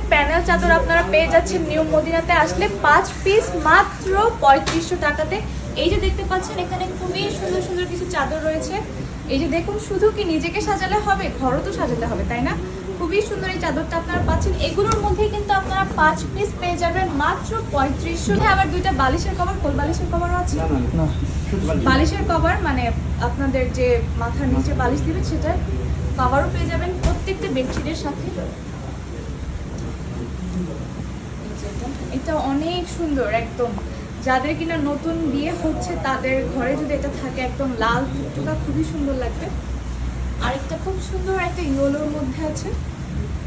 পিসের প্যানেল চাদর আপনারা পেয়ে যাচ্ছেন নিউ মদিনাতে। আসলে পাঁচ পিস মাত্র পঁয়ত্রিশশো টাকাতে। এই যে দেখতে পাচ্ছেন এখানে খুবই সুন্দর সুন্দর কিছু চাদর রয়েছে। এই যে দেখুন শুধু কি নিজেকে সাজালে হবে? ঘরও তো সাজাতে হবে তাই না? খুবই সুন্দর এই চাদরটা আপনারা পাচ্ছেন। এগুলোর মধ্যেই কিন্তু আপনারা পাঁচ পিস পেয়ে যাবেন মাত্র পঁয়ত্রিশশো। আবার দুইটা বালিশের কভার কোল বালিশের কভারও আছে। বালিশের কভার মানে আপনাদের যে মাথার নিচে বালিশ দিবেন সেটা কভারও পেয়ে যাবেন প্রত্যেকটা বেডশিটের সাথে এই যে এটা- এটা অনেক সুন্দর একদম। যাদের কিনা নতুন বিয়ে হচ্ছে তাদের ঘরে যদি এটা থাকে একদম লাল টুকটুকা খুবই সুন্দর লাগবে। আরেকটা খুব সুন্দর একটা ইয়েলোর মধ্যে আছে।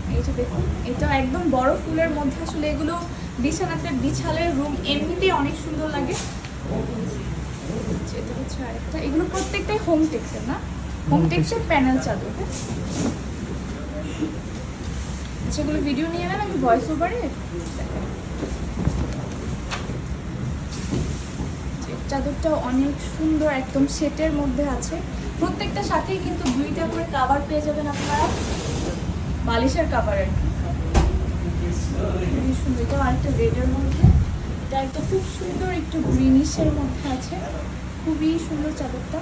এই যে দেখুন এটা একদম বড় ফুলের মধ্যে আসলে এগুলো বিছানাতে বিছালের রুম এমনিতেই অনেক সুন্দর লাগে। যেটা হচ্ছে আরেকটা। এগুলো প্রত্যেকটাই হোম টেক্সের না? হোম টেক্সের প্যানেল চাদর হ্যাঁ? আচ্ছা এগুলো ভিডিও নিয়ে নেন আমি ভয়েস ওভারে চাদরটা অনেক সুন্দর একদম সেটের মধ্যে আছে। প্রত্যেকটা সাথেই কিন্তু দুইটা করে কাভার পেয়ে যাবেন আপনারা। বালিশের কাভার আর কি। সুন্দর। এটা আরেকটা রেডের মধ্যে। এটা একটা খুব সুন্দর একটু গ্রিনিশের মধ্যে আছে। খুবই সুন্দর চাদরটা।